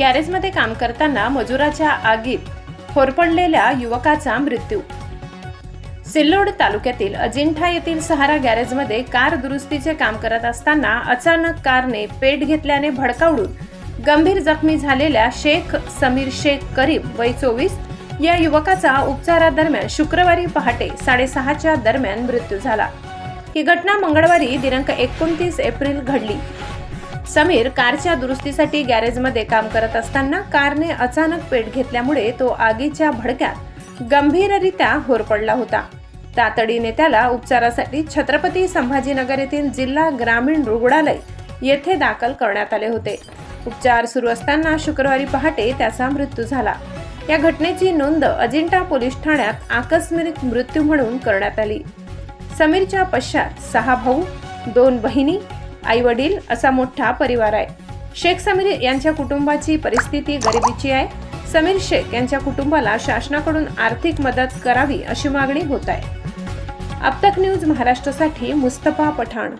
गॅरेजमध्ये काम करताना मजुराच्या आगीत होरपडलेल्या युवकाचा मृत्यू. सिल्लोड तालुक्यातील अजिंठा येथील सहारा गॅरेजमध्ये कार दुरुस्तीचे काम करत असताना अचानक कारने पेट घेतल्याने भडकावडून गंभीर जखमी झालेल्या शेख समीर शेख करीब वय चोवीस या युवकाचा उपचारादरम्यान शुक्रवारी पहाटे साडेसहाच्या दरम्यान मृत्यू झाला. ही घटना मंगळवारी दिनांक एकोणतीस एप्रिल घडली. समीर कारच्या दुरुस्तीसाठी गॅरेजमध्ये काम करत असताना कारने अचानक पेट घेतल्यामुळे तो आगीच्या भडक्यात गंभीररित्या होरपडला होता. तातडीने त्याला उपचारासाठी छत्रपती संभाजीनगर येथील जिल्हा ग्रामीण रुग्णालय येथे दाखल करण्यात आले होते. उपचार सुरू असताना शुक्रवारी पहाटे त्याचा मृत्यू झाला. या घटनेची नोंद अजिंठा पोलीस ठाण्यात आकस्मिक मृत्यू म्हणून करण्यात आली. समीरच्या पश्चात सहा भाऊ दोन बहिणी आई वडील असा मोठा परिवार आहे. शेख समीर यांच्या कुटुंबाची परिस्थिती गरिबीची आहे. समीर शेख यांच्या कुटुंबाला शासनाकडून आर्थिक मदत करावी अशी मागणी होत आहे. अब तक न्यूज महाराष्ट्रासाठी मुस्तफा पठाण.